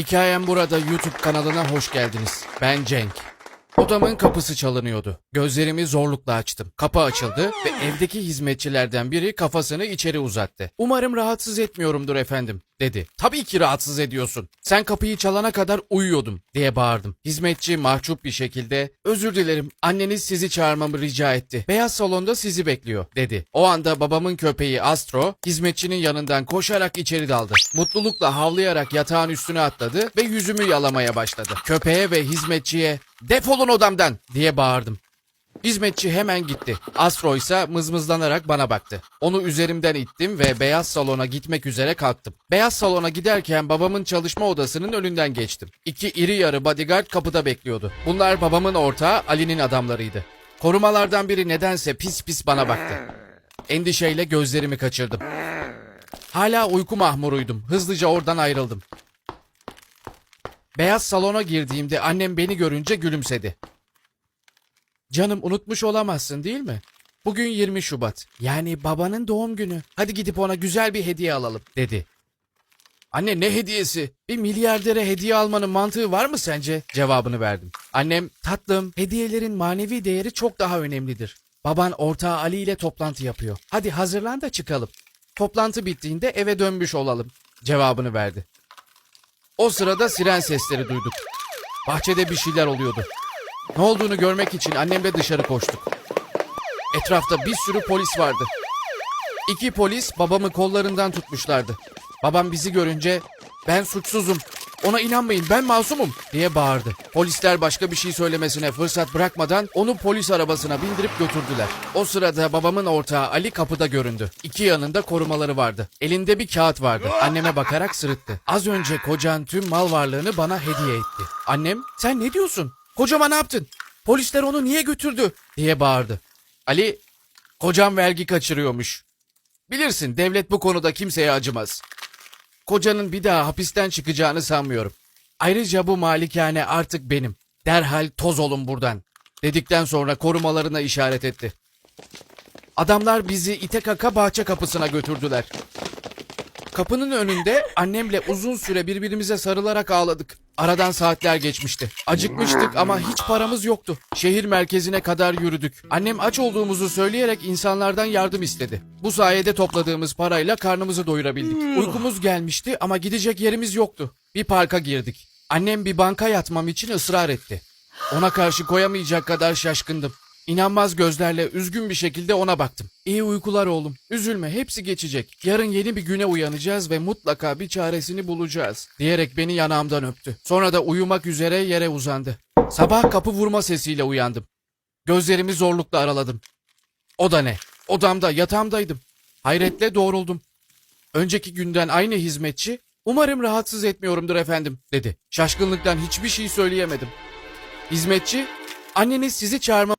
Hikayem burada YouTube kanalına hoş geldiniz. Ben Cenk. Odamın kapısı çalınıyordu. Gözlerimi zorlukla açtım. Kapı açıldı ve evdeki hizmetçilerden biri kafasını içeri uzattı. Umarım rahatsız etmiyorumdur efendim, dedi. Tabii ki rahatsız ediyorsun. Sen kapıyı çalana kadar uyuyordum, diye bağırdım. Hizmetçi mahcup bir şekilde, özür dilerim, anneniz sizi çağırmamı rica etti. Beyaz salonda sizi bekliyor, dedi. O anda babamın köpeği Astro, hizmetçinin yanından koşarak içeri daldı. Mutlulukla havlayarak yatağın üstüne atladı ve yüzümü yalamaya başladı. Köpeğe ve hizmetçiye, defolun odamdan, diye bağırdım. Hizmetçi hemen gitti. Astro ise mızmızlanarak bana baktı. Onu üzerimden ittim ve beyaz salona gitmek üzere kalktım. Beyaz salona giderken babamın çalışma odasının önünden geçtim. İki iri yarı bodyguard kapıda bekliyordu. Bunlar babamın ortağı Ali'nin adamlarıydı. Korumalardan biri nedense pis pis bana baktı. Endişeyle gözlerimi kaçırdım. Hala uyku mahmuruydum. Hızlıca oradan ayrıldım. Beyaz salona girdiğimde annem beni görünce gülümsedi. Canım unutmuş olamazsın değil mi? Bugün 20 Şubat. Yani babanın doğum günü. Hadi gidip ona güzel bir hediye alalım dedi. Anne ne hediyesi? Bir milyardere hediye almanın mantığı var mı sence? Cevabını verdim. Annem tatlım hediyelerin manevi değeri çok daha önemlidir. Baban ortağı Ali ile toplantı yapıyor. Hadi hazırlan da çıkalım. Toplantı bittiğinde eve dönmüş olalım. Cevabını verdi. O sırada siren sesleri duyduk. Bahçede bir şeyler oluyordu. Ne olduğunu görmek için annemle dışarı koştuk. Etrafta bir sürü polis vardı. İki polis babamı kollarından tutmuşlardı. Babam bizi görünce ben suçsuzum. Ona inanmayın ben masumum diye bağırdı. Polisler başka bir şey söylemesine fırsat bırakmadan onu polis arabasına bindirip götürdüler. O sırada babamın ortağı Ali kapıda göründü. İki yanında korumaları vardı. Elinde bir kağıt vardı. Anneme bakarak sırıttı. Az önce kocan tüm mal varlığını bana hediye etti. Annem sen ne diyorsun? Kocama ne yaptın? Polisler onu niye götürdü? diye bağırdı. Ali kocam vergi kaçırıyormuş. Bilirsin devlet bu konuda kimseye acımaz. Kocanın bir daha hapisten çıkacağını sanmıyorum. Ayrıca bu malikane artık benim. Derhal toz olun buradan. Dedikten sonra korumalarına işaret etti. Adamlar bizi ite kaka bahçe kapısına götürdüler. Kapının önünde annemle uzun süre birbirimize sarılarak ağladık. Aradan saatler geçmişti. Acıkmıştık ama hiç paramız yoktu. Şehir merkezine kadar yürüdük. Annem aç olduğumuzu söyleyerek insanlardan yardım istedi. Bu sayede topladığımız parayla karnımızı doyurabildik. Uykumuz gelmişti ama gidecek yerimiz yoktu. Bir parka girdik. Annem bir banka yatmam için ısrar etti. Ona karşı koyamayacak kadar şaşkındım. İnanmaz gözlerle üzgün bir şekilde ona baktım. İyi uykular oğlum. Üzülme hepsi geçecek. Yarın yeni bir güne uyanacağız ve mutlaka bir çaresini bulacağız. Diyerek beni yanağımdan öptü. Sonra da uyumak üzere yere uzandı. Sabah kapı vurma sesiyle uyandım. Gözlerimi zorlukla araladım. O da ne? Odamda yatağımdaydım. Hayretle doğruldum. Önceki günden aynı hizmetçi umarım rahatsız etmiyorumdur efendim dedi. Şaşkınlıktan hiçbir şey söyleyemedim. Hizmetçi anneniz sizi çağırma